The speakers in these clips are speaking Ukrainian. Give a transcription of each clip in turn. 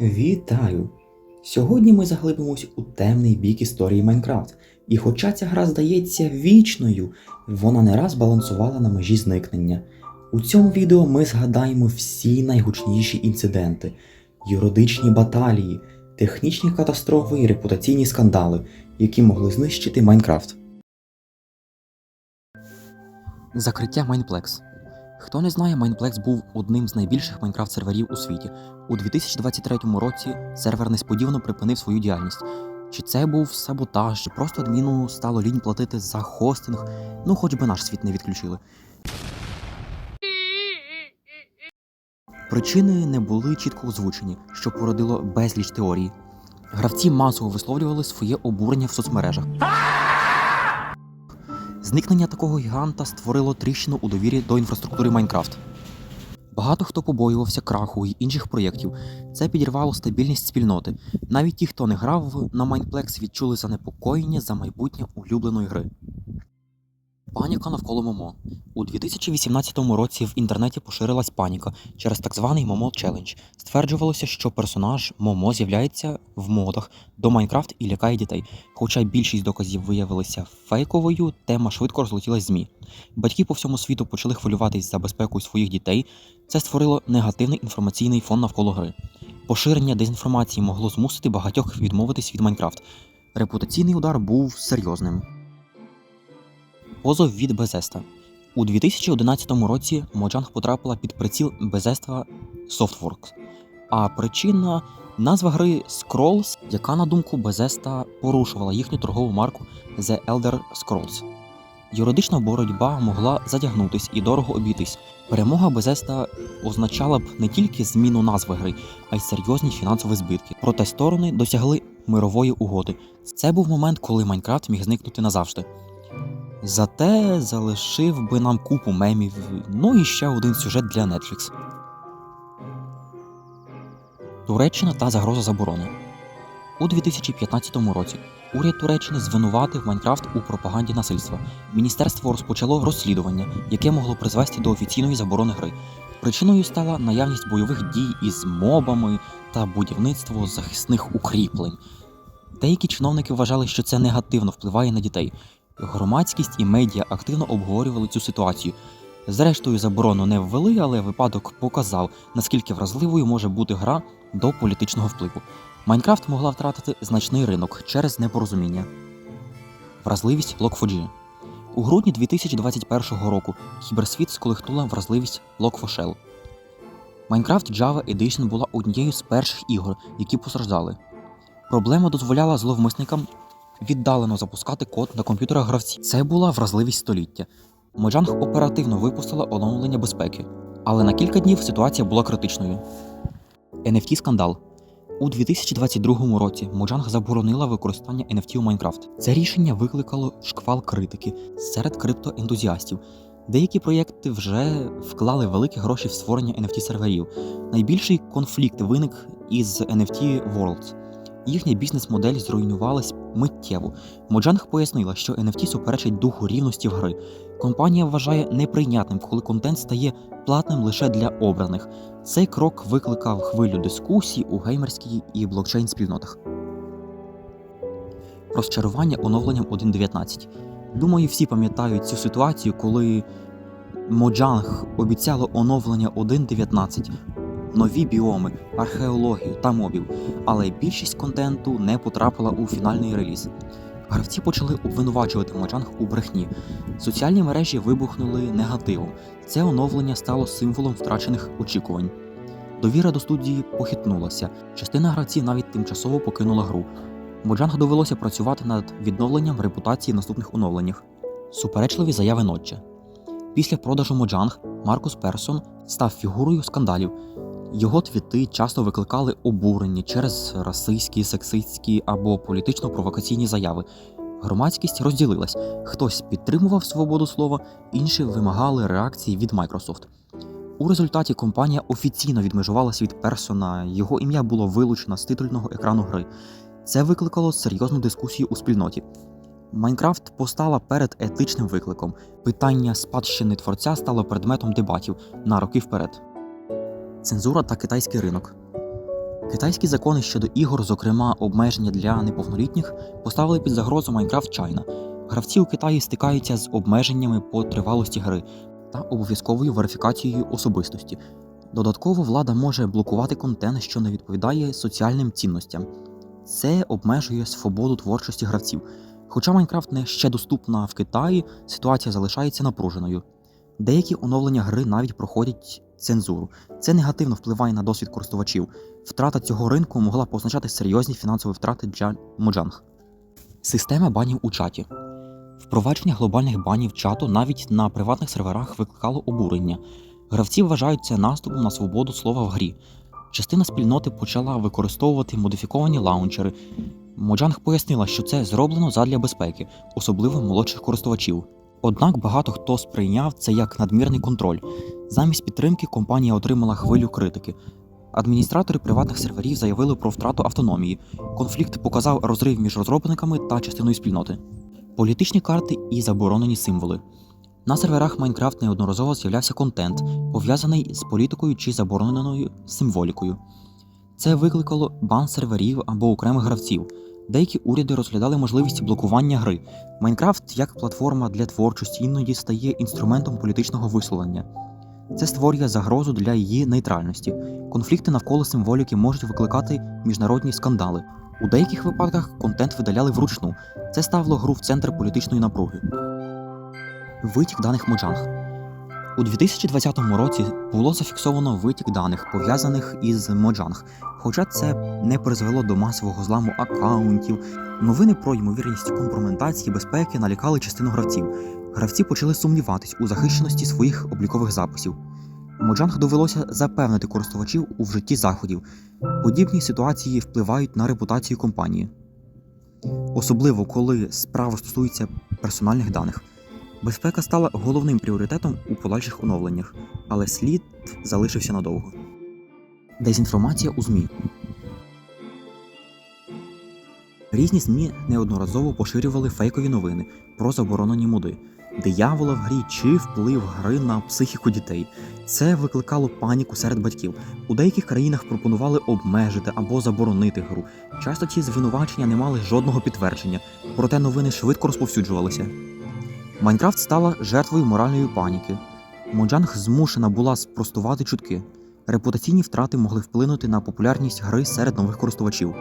Вітаю! Сьогодні ми заглибимось у темний бік історії Майнкрафт. І хоча ця гра здається вічною, вона не раз балансувала на межі зникнення. У цьому відео ми згадаємо всі найгучніші інциденти, юридичні баталії, технічні катастрофи і репутаційні скандали, які могли знищити Майнкрафт. Закриття Майнплекс. Хто не знає, Майнплекс був одним з найбільших Майнкрафт серверів у світі. У 2023 році сервер несподівано припинив свою діяльність. Чи це був саботаж, чи просто адміну стало лінь платити за хостинг, ну хоч би наш світ не відключили. Причини не були чітко озвучені, що породило безліч теорій. Гравці масово висловлювали своє обурення в соцмережах. Зникнення такого гіганта створило тріщину у довірі до інфраструктури Майнкрафт. Багато хто побоювався краху і інших проєктів. Це підірвало стабільність спільноти. Навіть ті, хто не грав на Майнплекс, відчули занепокоєння за майбутнє улюбленої гри. Паніка навколо Момо. У 2018 році в інтернеті поширилась паніка через так званий Момо Челендж. Стверджувалося, що персонаж Момо з'являється в модах до Майнкрафт і лякає дітей. Хоча більшість доказів виявилися фейковою, тема швидко розлетілась ЗМІ. Батьки по всьому світу почали хвилюватись за безпеку своїх дітей. Це створило негативний інформаційний фон навколо гри. Поширення дезінформації могло змусити багатьох відмовитись від Майнкрафт. Репутаційний удар був серйозним. Позов від Безеста. У 2011 році Mojang потрапила під приціл Безества Softworks. А причина назва гри Scrolls, яка, на думку Безеста, порушувала їхню торгову марку The Elder Scrolls. Юридична боротьба могла затягнутись і дорого обійтись. Перемога Безеста означала б не тільки зміну назви гри, а й серйозні фінансові збитки. Проте сторони досягли мирової угоди. Це був момент, коли Майнкрафт міг зникнути назавжди. Зате залишив би нам купу мемів, ну і ще один сюжет для Netflix. Туреччина та загроза заборони. У 2015 році уряд Туреччини звинуватив Майнкрафт у пропаганді насильства. Міністерство розпочало розслідування, яке могло призвести до офіційної заборони гри. Причиною стала наявність бойових дій із мобами та будівництво захисних укріплень. Деякі чиновники вважали, що це негативно впливає на дітей. Громадськість і медіа активно обговорювали цю ситуацію. Зрештою, заборону не ввели, але випадок показав, наскільки вразливою може бути гра до політичного впливу. Майнкрафт могла втратити значний ринок через непорозуміння. Вразливість Log4j У грудні 2021 року кіберсвіт сколихнула вразливість Log4Shell. Minecraft Java Edition була однією з перших ігор, які постраждали. Проблема дозволяла зловмисникам віддалено запускати код на комп'ютерах гравців. Це була вразливість століття. Mojang оперативно випустила оновлення безпеки, але на кілька днів ситуація була критичною. NFT скандал. У 2022 році Mojang заборонила використання NFT у Minecraft. Це рішення викликало шквал критики серед криптоентузіастів. Деякі проєкти вже вклали великі гроші в створення NFT серверів. Найбільший конфлікт виник із NFT Worlds. Їхня бізнес-модель зруйнувалась миттєво. Mojang пояснила, що NFT суперечить духу рівності в гри. Компанія вважає неприйнятним, коли контент стає платним лише для обраних. Цей крок викликав хвилю дискусій у геймерській і блокчейн спільнотах. Розчарування оновленням 1.19. Думаю, всі пам'ятають цю ситуацію, коли Mojang обіцяло оновлення 1.19, нові біоми, археологію та мобів, але більшість контенту не потрапила у фінальний реліз. Гравці почали обвинувачувати Mojang у брехні. Соціальні мережі вибухнули негативом. Це оновлення стало символом втрачених очікувань. Довіра до студії похитнулася. Частина гравців навіть тимчасово покинула гру. Mojang довелося працювати над відновленням репутації в наступних оновленнях. Суперечливі заяви Нотча. Після продажу Mojang Маркус Персон став фігурою скандалів. Його твіти часто викликали обурення через расистські, сексистські або політично-провокаційні заяви. Громадськість розділилась: хтось підтримував свободу слова, інші вимагали реакції від Microsoft. У результаті компанія офіційно відмежувалась від персона, його ім'я було вилучено з титульного екрану гри. Це викликало серйозну дискусію у спільноті. Майнкрафт постала перед етичним викликом. Питання спадщини творця стало предметом дебатів на роки вперед. Цензура та китайський ринок. Китайські закони щодо ігор, зокрема обмеження для неповнолітніх, поставили під загрозу Minecraft China. Гравці у Китаї стикаються з обмеженнями по тривалості гри та обов'язковою верифікацією особистості. Додатково влада може блокувати контент, що не відповідає соціальним цінностям. Це обмежує свободу творчості гравців. Хоча Майнкрафт не ще доступна в Китаї, ситуація залишається напруженою. Деякі оновлення гри навіть проходять цензуру. Це негативно впливає на досвід користувачів. Втрата цього ринку могла б означати серйозні фінансові втрати для Моджанг. Система банів у чаті. Впровадження глобальних банів чату навіть на приватних серверах викликало обурення. Гравці вважають це наступом на свободу слова в грі. Частина спільноти почала використовувати модифіковані лаунчери. Моджанг пояснила, що це зроблено задля безпеки, особливо молодших користувачів. Однак багато хто сприйняв це як надмірний контроль. Замість підтримки компанія отримала хвилю критики. Адміністратори приватних серверів заявили про втрату автономії. Конфлікт показав розрив між розробниками та частиною спільноти. Політичні карти і заборонені символи. На серверах Майнкрафт неодноразово з'являвся контент, пов'язаний з політикою чи забороненою символікою. Це викликало бан серверів або окремих гравців. Деякі уряди розглядали можливість блокування гри. Майнкрафт як платформа для творчості іноді стає інструментом політичного висловлення. Це створює загрозу для її нейтральності. Конфлікти навколо символіки можуть викликати міжнародні скандали. У деяких випадках контент видаляли вручну. Це ставило гру в центр політичної напруги. Витік даних Моджанг. У 2020 році було зафіксовано витік даних, пов'язаних із Моджанг. Хоча це не призвело до масового зламу аккаунтів, новини про ймовірність компрометації безпеки налякали частину гравців. Гравці почали сумніватись у захищеності своїх облікових записів. Моджанг довелося запевнити користувачів у вжитті заходів. Подібні ситуації впливають на репутацію компанії, особливо коли справа стосується персональних даних. Безпека стала головним пріоритетом у подальших оновленнях, але слід залишився надовго. Дезінформація у ЗМІ. Різні ЗМІ неодноразово поширювали фейкові новини про заборонені моди, диявола в грі чи вплив гри на психіку дітей. Це викликало паніку серед батьків. У деяких країнах пропонували обмежити або заборонити гру. Часто ці звинувачення не мали жодного підтвердження, проте новини швидко розповсюджувалися. Майнкрафт стала жертвою моральної паніки. Моджанг змушена була спростувати чутки. Репутаційні втрати могли вплинути на популярність гри серед нових користувачів.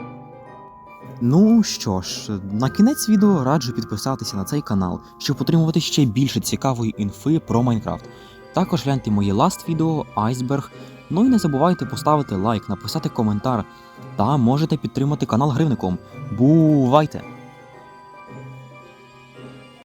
Ну що ж, на кінець відео раджу підписатися на цей канал, щоб отримувати ще більше цікавої інфи про Майнкрафт. Також гляньте моє ласт відео Айсберг. Ну і не забувайте поставити лайк, написати коментар та можете підтримати канал гривником. Бувайте!